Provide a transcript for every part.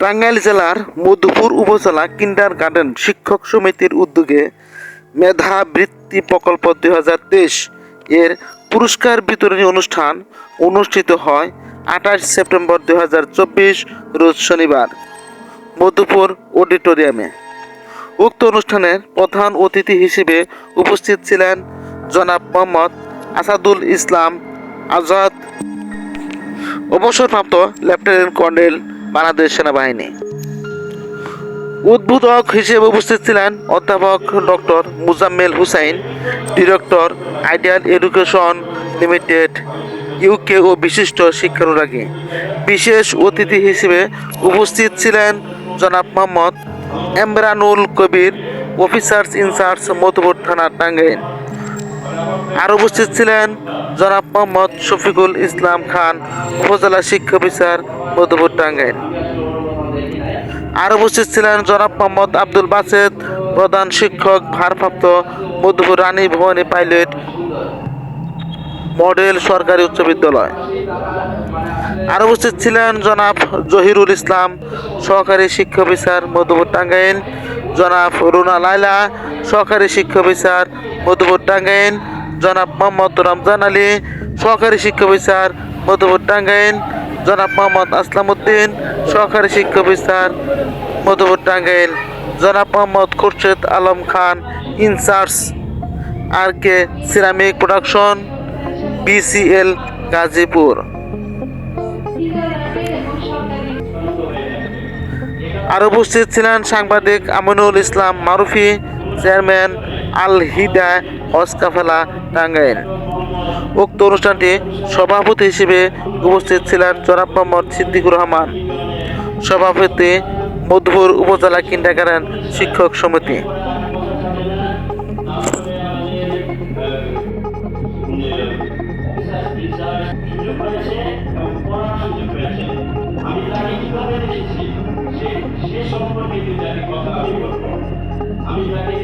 টাঙ্গাইল জেলার মধুপুর উপজেলা কিন্ডার গার্ডেন শিক্ষক সমিতির উদ্যোগে মেধা বৃত্তি প্রকল্প দুই হাজার তেইশ এর পুরস্কার বিতরণী অনুষ্ঠান অনুষ্ঠিত হয় আঠাশ সেপ্টেম্বর দুই হাজার চব্বিশ, রোজ শনিবার, মধুপুর অডিটোরিয়ামে। উক্ত অনুষ্ঠানের প্রধান অতিথি হিসেবে উপস্থিত ছিলেন জনাব মোহাম্মদ আসাদুল ইসলাম আজাদ, অবসরপ্রাপ্ত লেফটেন্যান্ট কর্নেল বাংলাদেশ সেনাবাহিনী। উদ্বোধক হিসেবে উপস্থিত ছিলেন অধ্যাপক doctor Muzammel Hussain, director ideal education limited UK ও বিশিষ্ট শিক্ষানুরাগী। বিশেষ অতিথি হিসেবে উপস্থিত ছিলেন জনাব Mohammad Emranul Kabir, officers in charge Madhupur থানা টাঙ্গাইল। আর উপস্থিত ছিলেন জনাব মোহাম্মদ শফিকুল ইসলাম খান, উপজেলা শিক্ষা অফিসার মধুপুর টাঙ্গাইল। আর উপস্থিত ছিলেন জনাব মোহাম্মদ আব্দুল বাসেদ, প্রধান শিক্ষক, ভারপ্রাপ্ত মধুপুর রানী ভবানী পাইলট মডেল সরকারি উচ্চ বিদ্যালয়। আর উপস্থিত ছিলেন জনাব জহিরুল ইসলাম, সহকারী শিক্ষা অফিসার মধুপুর টাঙ্গাইল, জনাব রুনা লাইলা সহকারী শিক্ষা অফিসার মধুপুর টাঙ্গাইল জনাব মোহাম্মদ রমজান আলী, সহকারী শিক্ষা অফিসার মধুপুর টাঙ্গাইল, জনাব মোহাম্মদ আসলাম উদ্দিন সহকারী শিক্ষা অফিসার মধুপুর টাঙ্গাইল, জনাব Mohammad Khurshed Alam Khan in charge R K ceramic production, BCL Gazipur. আর উপস্থিত ছিলেন সাংবাদিক আমিনুল ইসলাম মারুফি, চেয়ারম্যান আল হিদা হসকাফেলা টাঙ্গাইল। উক্ত অনুষ্ঠানটি সভাপতি হিসেবে উপস্থিত ছিলেন জনাব মোহাম্মদ সিদ্দিকুর রহমান। সভাপতি মধুপুর উপজেলা কিন্ডারগার্ডেন শিক্ষক সমিতি। আমি তাকে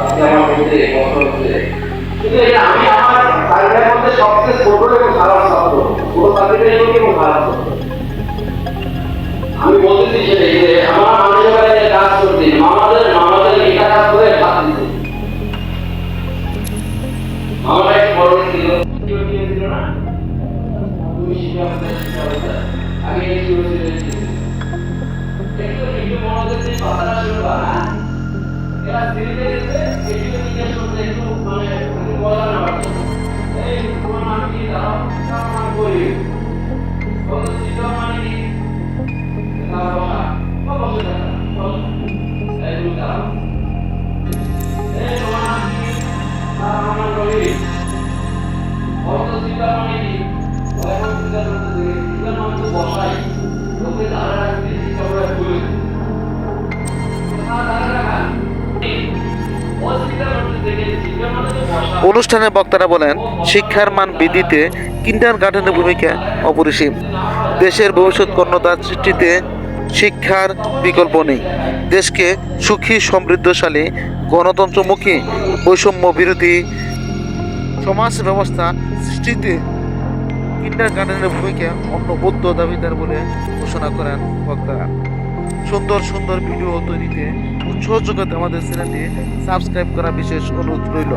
আমার বলতে কষ্ট হচ্ছে। কিন্তু আমি আমার চাকরির মধ্যে এবং খারাপ শব্দ পুরো চাকরিটাই অনুষ্ঠানে বক্তারা বলেন, শিক্ষার মান বৃদ্ধিতে কিন্ডার গার্ডেনের ভূমিকা অপরিসীম। দেশের ভবিষ্যৎ কর্ণধার সৃষ্টিতে শিক্ষার বিকল্প নেই। দেশকে সুখী, সমৃদ্ধশালী, গণতন্ত্রমুখী, বৈষম্য বিরোধী সমাজ ব্যবস্থা সৃষ্টিতে কিন্ডার গার্ডেনের ভূমিকা অন্যবদ্ধ দাবিদার বলে ঘোষণা করেন বক্তারা। সুন্দর সুন্দর ভিডিও তৈরিতে উৎসাহ যোগাতে আমাদের চ্যানেলটি সাবস্ক্রাইব করা বিশেষ অনুরোধ রইল।